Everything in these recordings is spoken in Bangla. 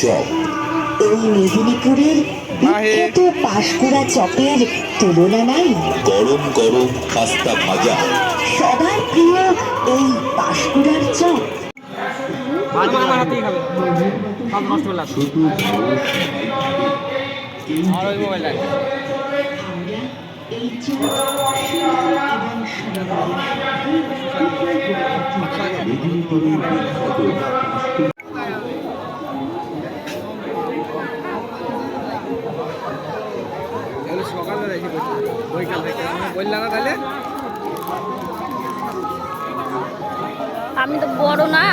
চপ এই মেদিনীপুরের বিখ্যাত পাঁশকুড়া চপের তুলনা নাই? গরম গরম খাস্তা ভাজা। সবার প্রিয় এই পাঁশকুড়ার চপ আমার আমার হাতেই এসে বৈকাল থেকে। বললাম না তাহলে? আমি তো বড় না।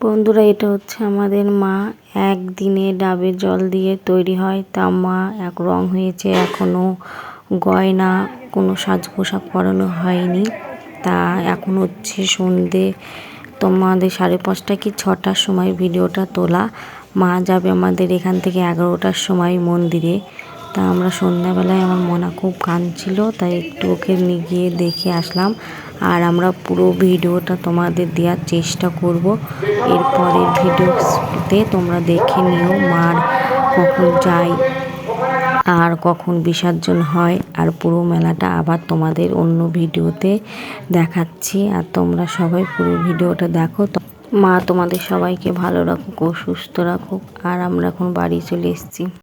বন্ধুরা, এটা হচ্ছে আমাদের মা। একদিনে ডাবের জল দিয়ে তৈরি হয়, তা মা এক রং হয়েছে এখনও গয়না, কোনো সাজ পোশাক পরানো হয়নি। তা এখন হচ্ছে সন্ধে তোমাদের সাড়ে পাঁচটা কি ছটার সময় ভিডিওটা তোলা? মা যাবে আমাদের এখান থেকে এগারোটার সময় মন্দিরে। তা আমরা সন্ধ্যাবেলায় আমার মনা খুব কাঁদছিল তাই একটু ওকে নিয়ে গিয়ে দেখে আসলাম। আর আমরা পুরো ভিডিওটা তোমাদের দেওয়ার চেষ্টা করব। এরপরের ভিডিওতে তোমরা দেখে নিও মার কখন যাই আর কখন বিসর্জন হয় আর পুরো মেলাটা আবার তোমাদের অন্য ভিডিওতে দেখাচ্ছি আর তোমরা সবাই পুরো ভিডিওটা দেখো। মা তোমাদের সবাইকে ভালো রাখুক ও সুস্থ রাখুক আর আমরা এখন বাড়ি চলে এসেছি।